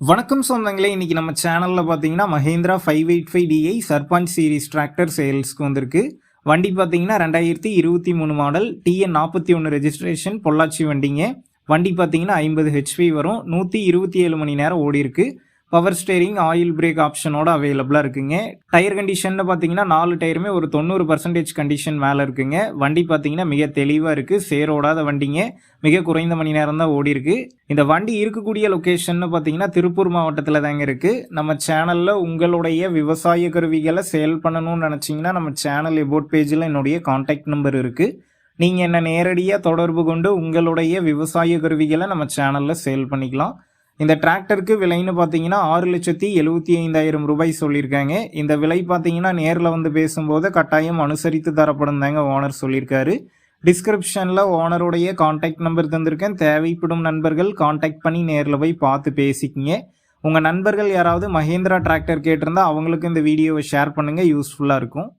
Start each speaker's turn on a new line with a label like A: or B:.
A: வணக்கம் சொந்தங்களே இன்றைக்கி நம்ம சேனலில் பார்த்தீங்கன்னா Mahindra five eight five DI Sarpanch series tractor சேல்ஸ்க்கு வந்திருக்கு. வண்டி பார்த்தீங்கன்னா ரெண்டாயிரத்தி இருபத்தி மூணு மாடல் டிஎன் நாற்பத்தி ஒன்று ரெஜிஸ்ட்ரேஷன் பொள்ளாச்சி வண்டிங்க. வண்டி பார்த்தீங்கன்னா ஐம்பது ஹெச்பி வரும். நூற்றி இருபத்தி ஏழு மணி நேரம் ஓடி இருக்குது பவர் ஸ்டேரிங் ஆயில் பிரேக் ஆப்ஷனோட அவைலபிளாக இருக்குங்க. டயர் கண்டிஷன் பார்த்தீங்கன்னா நாலு டயருமே ஒரு தொண்ணூறு பர்சன்டேஜ் கண்டிஷன் மேலே இருக்குங்க. வண்டி பார்த்தீங்கன்னா மிக தெளிவாக இருக்குது சேரோடாத வண்டிங்க. மிக குறைந்த மணி நேரம் தான் ஓடி இருக்கு. இந்த வண்டி இருக்கக்கூடிய லொக்கேஷன் பார்த்தீங்கன்னா திருப்பூர் மாவட்டத்தில் தாங்க இருக்குது நம்ம சேனலில் உங்களுடைய விவசாய கருவிகளை சேல் பண்ணணும்னு நினச்சிங்கன்னா நம்ம சேனல் எபோட் பேஜில் என்னுடைய காண்டாக்ட் நம்பர் இருக்குது நீங்கள் என்ன நேரடியாக தொடர்பு கொண்டு உங்களுடைய விவசாய கருவிகளை நம்ம சேனலில் சேல் பண்ணிக்கலாம். இந்த டிராக்டருக்கு விலைன்னு பார்த்தீங்கன்னா ஆறு லட்சத்தி எழுபத்தி ஐந்தாயிரம் ரூபாய் சொல்லியிருக்காங்க. இந்த விலை பார்த்தீங்கன்னா நேரில் வந்து பேசும்போது கட்டாயம் அனுசரித்து தரப்படும் தாங்க ஓனர் சொல்லியிருக்காரு. டிஸ்கிரிப்ஷனில் ஓனருடைய காண்டாக்ட் நம்பர் தந்திருக்கேன். தேவைப்படும் நண்பர்கள் காண்டாக்ட் பண்ணி நேரில் போய் பார்த்து பேசிக்கிங்க. உங்கள் நண்பர்கள் யாராவது மஹேந்திரா டிராக்டர் கேட்டிருந்தா அவங்களுக்கு இந்த வீடியோவை ஷேர் பண்ணுங்கள் யூஸ்ஃபுல்லாக இருக்கும்.